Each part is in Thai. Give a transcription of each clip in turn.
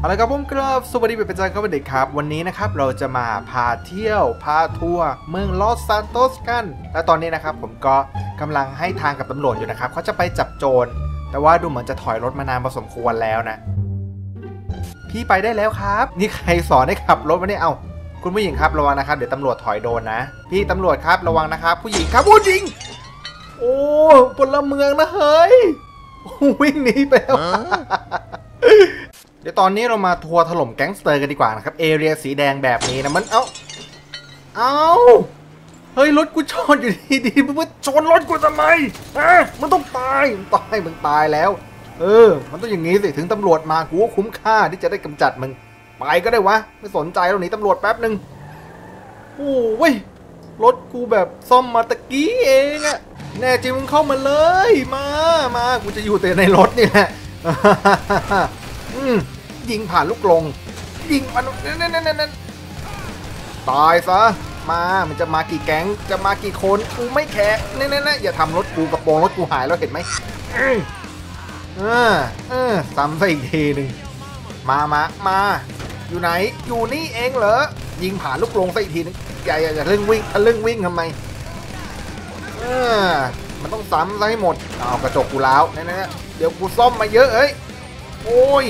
เอาละครับผมครับสวัสดีเป็นประจำครับเด็กครับ วันนี้นะครับเราจะมาพาเที่ยวพาทัวร์เมืองลอสซานโตสกัน และตอนนี้นะครับผมก็กำลังให้ทางกับตำรวจอยู่นะครับเขาจะไปจับโจร แต่ว่าดูเหมือนจะถอยรถมานานพอสมควรแล้วนะ พี่ไปได้แล้วครับ นี่ใครสอนให้ขับรถมาเนี่ยเอาคุณผู้หญิงครับระวังนะครับเดี๋ยวตำรวจถอยโดนนะ พี่ตำรวจครับระวังนะครับ ผู้หญิงครับผู้หญิง โอ้พลเมืองนะเฮ้ยวิ่งหนีไปแล้ว เดี๋ยวตอนนี้เรามาทัวร์ถล่มแก๊งสเตอร์กันดีกว่านะครับ เอเรียสีแดงแบบนี้นะมันเอาเอาเฮ้ยรถกูชนอยู่ดีๆมึงชนรถกูทำไมอะมันต้องตายมึงตายมึงตายแล้ว เออ มันต้องอย่างนี้สิถึงตำรวจมากูก็คุ้มค่าที่จะได้กำจัดมึงไปก็ได้วะ ไม่สนใจเราหนีตำรวจแป๊บหนึ่งโอ้ยรถกูแบบซ่อมมาตะกี้เองอะแน่จริงมึงเข้ามาเลย มามากูจะอยู่แต่ในรถนี่แหละ ยิงผ่านลูกลง ยิงมันนั่นนั่นนั่นตายซะ มา มันจะมากี่แก๊ง จะมากี่คน กูไม่แคร์นี่นี่นี่อย่าทำรถกูกระโปรงรถกูหายแล้วเห็นไหมอืมเออเออซ้ำซะอีกทีหนึ่งมามามา อยู่ไหน อยู่นี่เองเหรอ ยิงผ่านลูกลงซะอีกทีหนึงอย่าอย่าอย่าเรื่องวิ่งทะลึ่งวิ่งทำไมเออมันต้องซ้ำซะให้หมด เอากระจกกูแล้วนี่นี่เดี๋ยวกูซ่อมมาเยอะเอ้ย โอ้ย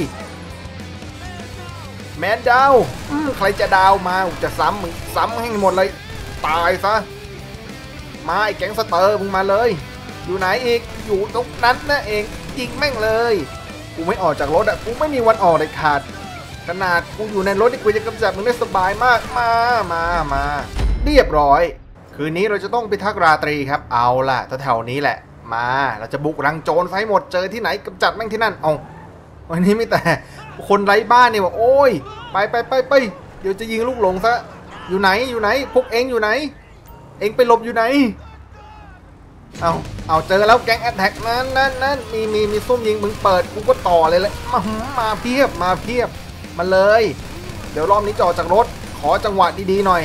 แมนดาวอืมใครจะดาวมาจะซ้ำมึงซ้ำให้หมดเลย ตายซะ มาไอ้แก๊งสเตอร์มึงมาเลย อยู่ไหนอีกอยู่ตรงนั้นนะเองยิงแม่งเลย กูไม่ออกจากรถอะกูไม่มีวันออกเลยขาด ขนาดกูอยู่ในรถนี่กูจะกำจัดมึงได้สบายมากมามามาเรียบร้อย คืนนี้เราจะต้องไปทักราตรีครับ เอาล่ะแถวๆนี้แหละมา เราจะบุกรังโจรไฟหมด เจอที่ไหนกำจัดแม่งที่นั่น เอา วันนี้ไม่แต่คนไร้บ้านเนี่ยว่าโอ้ย ไปไปไปไปเดี๋ยวจะยิงลูกหลงซะ อยู่ไหนอยู่ไหน พวกเองอยู่ไหน เองไปหลบอยู่ไหน เอาเอาเจอแล้วแก๊งแอตแทกนั่นนั่นนั่นมีมีมีซุ่มยิงมึงเปิดกูก็ต่อเลยเลยมามาเพียบมาเพียบมาเลย เดี๋ยวรอบนี้จอดจากรถ ขอจังหวะดีๆหน่อย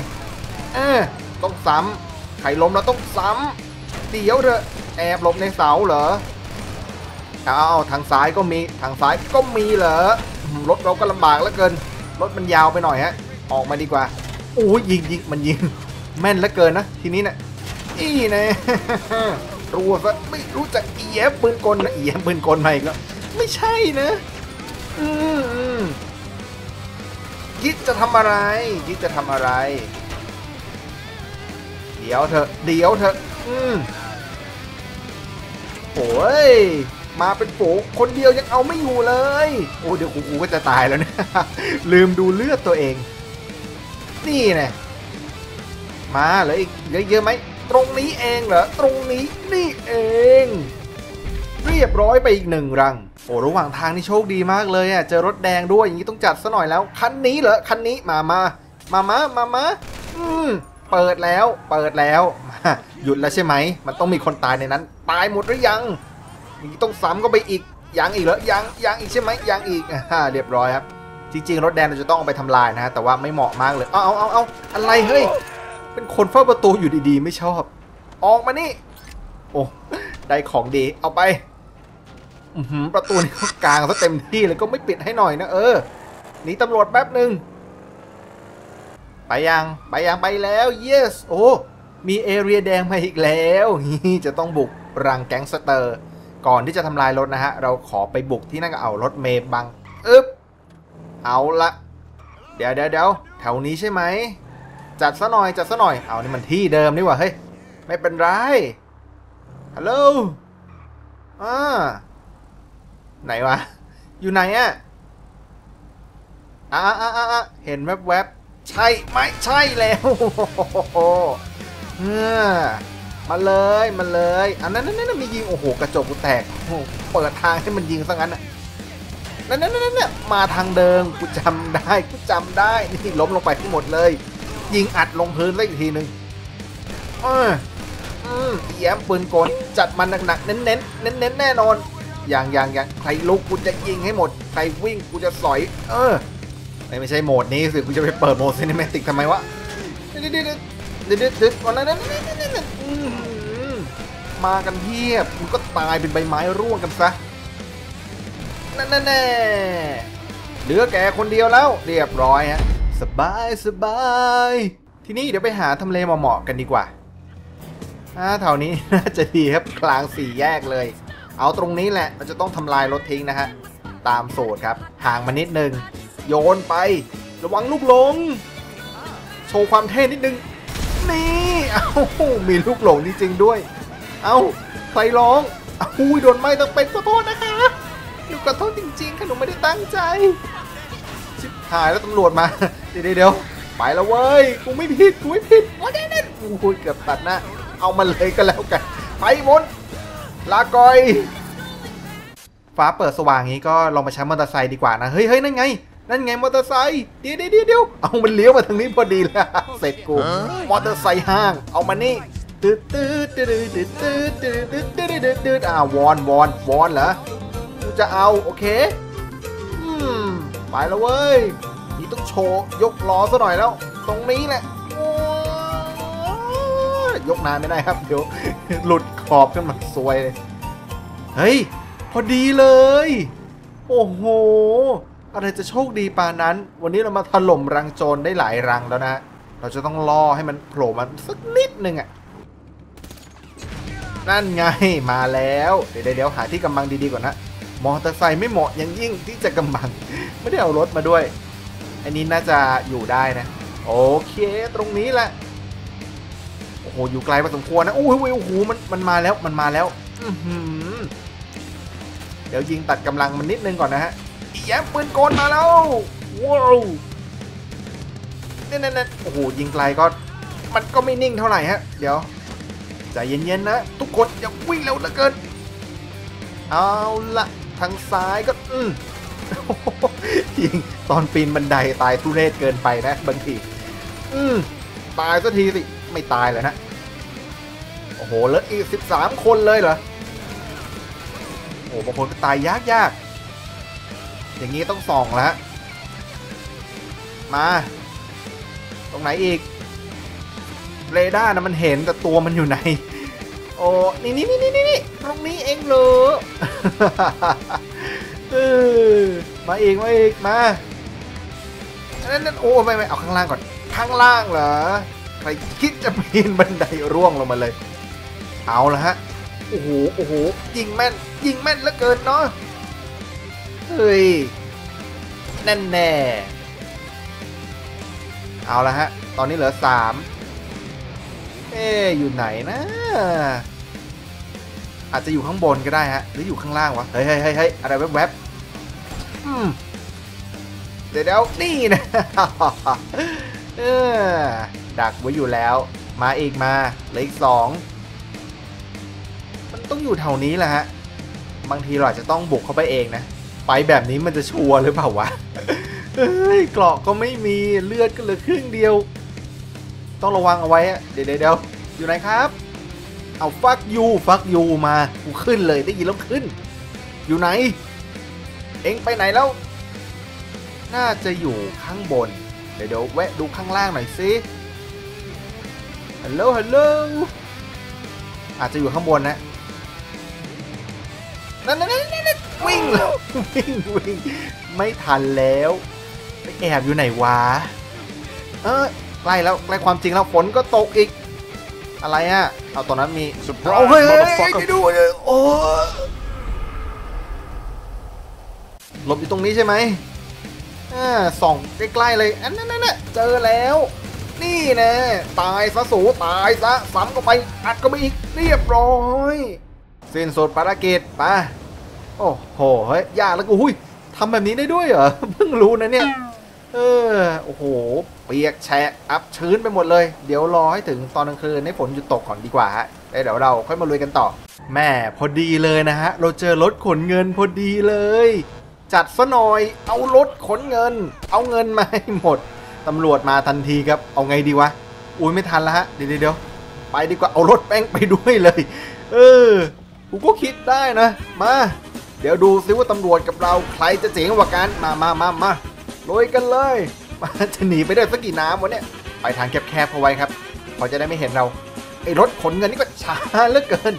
เออต้องซ้ำไข่ล้มแล้วต้องซ้ำเดี๋ยวเถอะแอบหลบในเสาเหรอ อาทางซ้ายก็มีทางซ้ายก็มีเหรอรถเราก็ลำบากแล้วเกินรถมันยาวไปหน่อยฮะ ออกมาดีกว่าโอ้ยยิงยิงมันยิงแม่นเหลือเกินนะทีนี้นะ่ะอีน่รัวซะไม่รู้จักเอียบปืนกลนะเอียบปืนกลมาอีกแล้วไม่ใช่นะอือืมคิดจะทำอะไรคิดจะทำอะไร เดี๋ยวเถอะเดี๋ยวเถอะอืมโอ้ย มาเป็นโผคนเดียวยังเอาไม่อยู่เลย โอ้เดี๋ยวกูกูก็จะตายแล้วเนี่ยลืมดูเลือดตัวเอง นี่แน่มาเหลืออีกเหลือเยอะไหมตรงนี้เองเหรอตรงนี้นี่เอง เรียบร้อยไปอีกหนึ่งรังโอ้ระหว่างทางนี่โชคดีมากเลยอะเจอรถแดงด้วยอย่างนี้ต้องจัดซะหน่อยแล้วคันนี้เหรอคันนี้มามามามามามาอืมเปิดแล้ว เปิดแล้วหยุดแล้วใช่ไหม มันต้องมีคนตายในนั้น ตายหมดหรือยัง อย่างนี้ต้องซ้ำก็ไปอีกยังอีกเหรอยังยังอีกใช่ไหมยังอีกอ่าเรียบร้อยครับจริงๆรถแดงเราจะต้องเอาไปทำลายนะฮะแต่ว่าไม่เหมาะมากเลยเอาเอาเอาเอาอะไรเฮ้ยเป็นคนเฝ้าประตูอยู่ดีๆ ไม่ชอบ ออกมานี่ โอ้ได้ของดีเอาไปอประตูนี่เขากลางซะเต็มที่เลยก็ไม่ปิดให้หน่อยนะเออหนีตำรวจแป๊บหนึ่งไปยังไปยังไปแล้ว yes โอ้มีเอเรียแดงมาอีกแล้วจะต้องบุกรังแก๊งสเตอร์ ก่อนที่จะทำลายรถนะฮะ เราขอไปบุกที่นั่นก็เอารถเมย์บังอึ๊บ เอาละ เดี๋ยวเดี๋ยวเดี๋ยวแถวนี้ใช่ไหม จัดซะหน่อยจัดซะหน่อย เอานี่มันที่เดิมนี่หว่าเฮ้ย ไม่เป็นไร ฮัลโหล อ่า ไหนวะ อยู่ไหนอะอ่าอ่าอ่าเห็นแวบๆ ใช่ไหมใช่แล้วเออ มาเลยมาเลยอันนั้นนั่นนั่นมียิงโอ้โหกระจกกูแตกโอ้โหเปิดทางให้มันยิงซะงั้นอะนั่นนั่นนั่นนั่นมาทางเดิมกูจำได้กูจำได้นี่ล้มลงไปทั้งหมดเลย ยิงอัดลงพื้นได้อีกทีหนึ่งเอออืมแย้มปืนกลจัดมันหนักๆเน้นๆเน้นๆแน่นอน อย่างอย่างอย่างใครลุกกูจะยิงให้หมด ใครวิ่งกูจะสอย เออไม่ไม่ใช่โหมดนี้สิกูจะไปเปิดโหมดซินิเมติกทำไมวะเดี๋ยว เดี๋ยวเดี๋ยวเดี๋ยวเดี๋ยววันนั้นนั่นนั่นนั่นนั่นมากันเพียบมึงก็ตายเป็นใบไม้ร่วงกันซะนั่นแน่เหลือแกคนเดียวแล้วเรียบร้อยฮะสบายสบาย ทีนี้เดี๋ยวไปหาทำเลเหมาะๆกันดีกว่าอ่าแถวนี้น่าจะดีครับกลางสี่แยกเลย เอาตรงนี้แหละเราจะต้องทำลายรถทิ้งนะฮะตามโสดครับ ห่างมานิดนึง โยนไป ระวังลูกหลง โชว์ความเท่นิดนึง นี่เอ้ามีลูกหลงจริงๆด้วย เอ้าใครร้องอ้าวอุ้ยโดนไหม้ต้องเป็นขอโทษนะคะหนูขอโทษจริงๆค่ะหนูไม่ได้ตั้งใจ ชิบหายแล้วตำรวจมา เดี๋ยวเดี๋ยวไปแล้วเว้ย กูไม่ผิด กูไม่ผิดว่าแน่นโอ้ยเกือบตัดหน้า เอามาเลยก็แล้วกัน ไปมดลาก่อย ฟ้าเปิดสว่างงี้ก็ลองมาใช้มอเตอร์ไซค์ดีกว่านะ เฮ้ยเฮ้ยนั่นไง นั่นไงมอเตอร์ไซค์เดี๋ยวเดี๋ยวเดี๋ยวเอามันเลี้ยวมาทางนี้พอดีเลยเสร็จกูมอเตอร์ไซค์ห้าง เอามานี่ตืดตืดตืดตืดตืดตืดตืดตืดตืดตืดอ่าวอนวอนวอนเหรอกูจะเอาโอเคอืมไปแล้วเว้ยนี่ต้องโชว์ยกล้อซะหน่อยแล้ว ตรงนี้แหละโอ้ยยกนานไม่ได้ครับเดี๋ยวหลุดขอบขึ้นมาซวยเลยเฮ้ยพอดีเลย โอ้โห อะไรจะโชคดีปานนั้น วันนี้เรามาถล่มรังโจรได้หลายรังแล้วนะ เราจะต้องล่อให้มันโผล่มาสักนิดนึงอะนั่นไงมาแล้ว เดี๋ยวเดี๋ยวหาที่กำบังดีๆก่อนนะ มอเตอร์ไซค์ไม่เหมาะอย่างยิ่งที่จะกำบัง ไม่ได้เอารถมาด้วย อันนี้น่าจะอยู่ได้นะ โอเคตรงนี้แหละโอ้โหอยู่ไกลพอสมควรนะโอ้โหโอ้โหมันมันมาแล้วมันมาแล้วอืเดี๋ยวยิงตัดกำลังมันนิดนึงก่อนนะฮะ อีแย้มปืนกลมาแล้วว้าวเนี่นี่นี่โอ้โหยิงไกลก็มันก็ไม่นิ่งเท่าไหร่ฮะ เดี๋ยวใจเย็นๆนะ ทุกคนอย่าวิ่งเร็วเหลือเกิน เอาละทางซ้ายก็อืมยิงตอนปีนบันไดตายทุเรศเกินไปนะบางทีอืมตายสักทีสิ ไม่ตายเลยนะ โอ้โหแล้วอีกสิบสามคนเลยเหรอ โอ้บางคนก็ตายยากยาก อย่างนี้ต้องส่องแล้วมา ตรงไหนอีก เรดาร์นะมันเห็นแต่ตัวมันอยู่ไหน โอ้นี่นี่นี่นี่นี่ตรงนี้เองเลยเออมาอีกมาอีกมานั่นนั่นโอ้ไม่ไม่เอาข้างล่างก่อน ข้างล่างเหรอใครคิดจะปีนบันไดร่วงลงมาเลย เอาละฮะ โอ้โห โอ้โห ยิงแม่น ยิงแม่นเหลือเกินเนาะ เฮ้ยแน่นแน่เอาละฮะ ตอนนี้เหลือสามเอ๊อยู่ไหนนะ อาจจะอยู่ข้างบนก็ได้ฮะ หรืออยู่ข้างล่างวะ เฮ้ยเฮ้ยเฮ้ยอะไรแวบๆอืมเดี๋ยวเดี๋ยวนี่นะเออดักไว้อยู่แล้ว มาอีกมาเหลืออีกสองมันต้องอยู่แถวนี้แหละฮะ บางทีเราอาจจะต้องบุกเข้าไปเองนะ ไปแบบนี้มันจะชัวร์หรือเปล่าวะเฮ้ยเกราะก็ไม่มีเลือดก็เหลือครึ่งเดียว ต้องระวังเอาไว้เดี๋ยวเดี๋ยวอยู่ไหนครับ เอาฟักยูฟักยูมากูขึ้นเลยได้ยินแล้วขึ้น อยู่ไหน เอ็งไปไหนแล้ว น่าจะอยู่ข้างบน เดี๋ยวเดี๋ยวแวะดูข้างล่างหน่อยสิฮัลโหลฮัลโหลอาจจะอยู่ข้างบนนะนั่นนั่นนั่นนั่น วิ่งแล้ววิ่งวิ่งไม่ทันแล้วไปแอบอยู่ไหนวะเออใกล้แล้วใกล้ความจริงแล้วฝนก็ตกอีก อะไรอะเอาตอนนั้นมี Surprise, เอาเฮ้ยเฮ้ย motherfucker ไปดูเลยโอ้หลบอยู่ตรงนี้ใช่ไหมอ่าส่องใกล้ๆเลยอันนั้นน่ะเจอแล้ว นี่นะตายซะสูตายซะซ้ำก็ไปอัดก็ไปอีกเรียบร้อยสิ้นสุดภารกิจไป โอ้โหเฮ้ยยากแล้วกูหุ้ยทำแบบนี้ได้ด้วยเหรอ เพิ่งรู้นะเนี่ย เออ โอ้โห เปียกแฉะอับชื้นไปหมดเลย เดี๋ยวรอให้ถึงตอนกลางคืนให้ฝนหยุดตกก่อนดีกว่าฮะแล้วเดี๋ยวเราค่อยมาลุยกันต่อ แม่พอดีเลยนะฮะ เราเจอรถขนเงินพอดีเลย จัดซะหน่อย เอารถขนเงิน เอาเงินมาให้หมด ตำรวจมาทันทีครับ เอาไงดีวะ อุ้ยไม่ทันแล้วฮะ เดี๋ยวเดี๋ยวไปดีกว่า เอารถแป้งไปด้วยเลย เออ กูก็คิดได้นะ มา เดี๋ยวดูซิว่าตำรวจกับเราใครจะเจ๋งกว่ากัน มามามามาลุยกันเลยมาจะหนีไปได้สักกี่น้ำวะเนี่ย ไปทางแคบๆเอาไว้ครับ พอจะได้ไม่เห็นเราไอ้รถขนเงินนี่ก็ช้าเหลือเกิน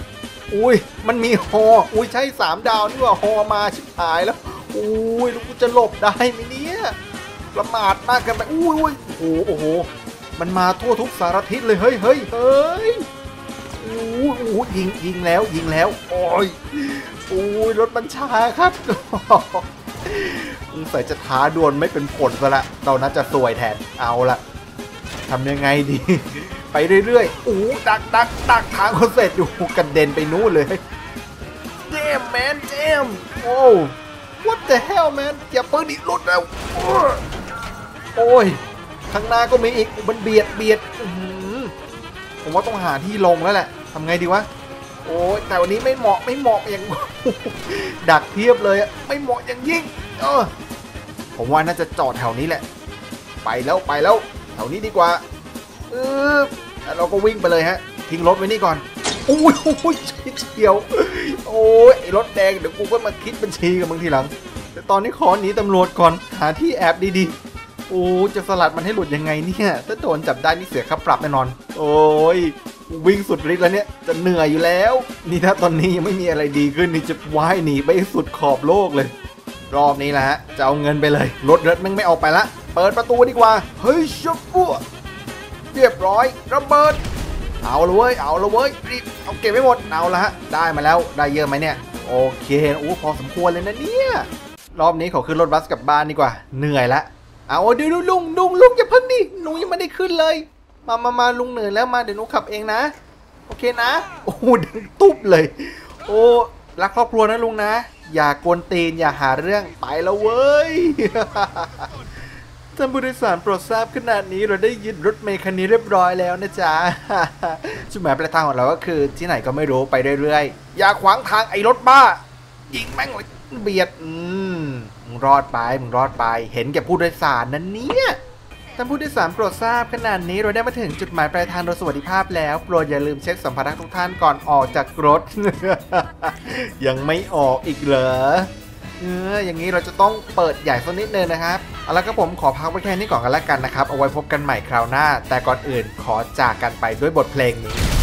อุ้ย มันมีฮอ อุ้ยใช่สามดาวนี่ว่าฮอมาชิบหายแล้วโอ้ยล้วกูจะหลบได้ไหมเนี่ยประมาทมากกันไปอุ้ยอุ้ยโอ้โหโอ้โห มันมาทั่วทุกสารทิศเลย เฮ้ยเฮ้ยเฮ้ย อ้โหยิงยิงแล้วยิงแล้ว โอ้ยโอ้ยรถมันช้าครับสงสัยจะท้าดวลไม่เป็นผลซะละเราน่าจะสวยแทนเอาละทำยังไงดี ไปเรื่อยๆโอ้ดักดักดักทางเขาเสร็จอยู่กระเด็นไปนู่นเลยเจมแมนเจมโอ้ what the hell man อย่าเปิดดิรถแล้ว โอ้ยข้างหน้าก็มีอีกมันเบียดเบียดอื้อหือ ผมว่าต้องหาที่ลงแล้วแหละทำไงดีวะ โอ้ยแต่วันนี้ไม่เหมาะไม่เหมาะอย่าง ดักเทียบเลยไม่เหมาะอย่างยิ่ง เออ ผมว่าน่าจะจอดแถวนี้แหละ ไปแล้วไปแล้ว แถวนี้ดีกว่าเออแล้วเราก็วิ่งไปเลยฮะ ทิ้งรถไว้นี่ก่อนอุ้ยอุ้ยเฉียว โอ้ยไอรถแดงเดี๋ยวกูก็มาคิดบัญชีกับมึงทีหลัง แต่ตอนนี้ขอหนีตำรวจก่อนหาที่แอบดีๆ โอ้จะสลัดมันให้หลุดยังไงเนี่ย ถ้าโดนจับได้นี่เสียค่าปรับแน่นอน โอ้ยวิ่งสุดฤทธิ์แล้วเนี่ยจะเหนื่อยอยู่แล้ว นี่ถ้าตอนนี้ยังไม่มีอะไรดีขึ้นนี่จะว่ายหนีไปสุดขอบโลกเลย รอบนี้แหละฮะจะเอาเงินไปเลยรถรถแม่งไม่เอาไปละเปิดประตูดีกว่า เฮ้ยชับปัวเรียบร้อยระเบิด เอาละเว้ยเอาละเว้ยรีบเอาเก็บไว้หมดเอาละฮะได้มาแล้วได้เยอะไหมเนี่ยโอเคโอ้พอสมควรเลยนะเนี่ยรอบนี้ขอขึ้นรถบัสกลับบ้านดีกว่า เหนื่อยละ เอาเดี๋ยวลุงลุงลุงอย่าเพิ่งดิหนูยังไม่ได้ขึ้นเลย มามามาลุงเหนื่อยแล้วมาเดี๋ยวหนูขับเองนะ โอเคนะ โอ้ดังตุ๊บเลย โอ้รักครอบครัวนะลุงนะ อย่ากวนตีนอย่าหาเรื่องไปแล้วเว้ยท่านผู้โดยสารโปรดทราบขนาดนี้เราได้ยึดรถเมล์คันนี้เรียบร้อยแล้วนะจ๊ะจุดหมายปลายทางของเราก็คือที่ไหนก็ไม่รู้ไปเรื่อยๆ อย่าขวางทางไอ้รถบ้ายิงแม่งเลย เบียด อืมมึงรอดไป มึงรอดไป เห็นแก่ผู้โดยสารนั้นเนี่ยท่านผู้โดยสารโปรดทราบขนาดนี้เราได้มาถึงจุดหมายปลายทางโดยสวัสดิภาพแล้ว โปรดอย่าลืมเช็คสัมภาระทุกท่านก่อนออกจากรถ ยังไม่ออกอีกเหรอเอออย่างนี้เราจะต้องเปิดใหญ่สักนิดนึงนะครับเอาละครับผมขอพักไว้แค่นี้ก่อนกันแล้วกันนะครับ เอาไว้พบกันใหม่คราวหน้า แต่ก่อนอื่นขอจากกันไปด้วยบทเพลงนี้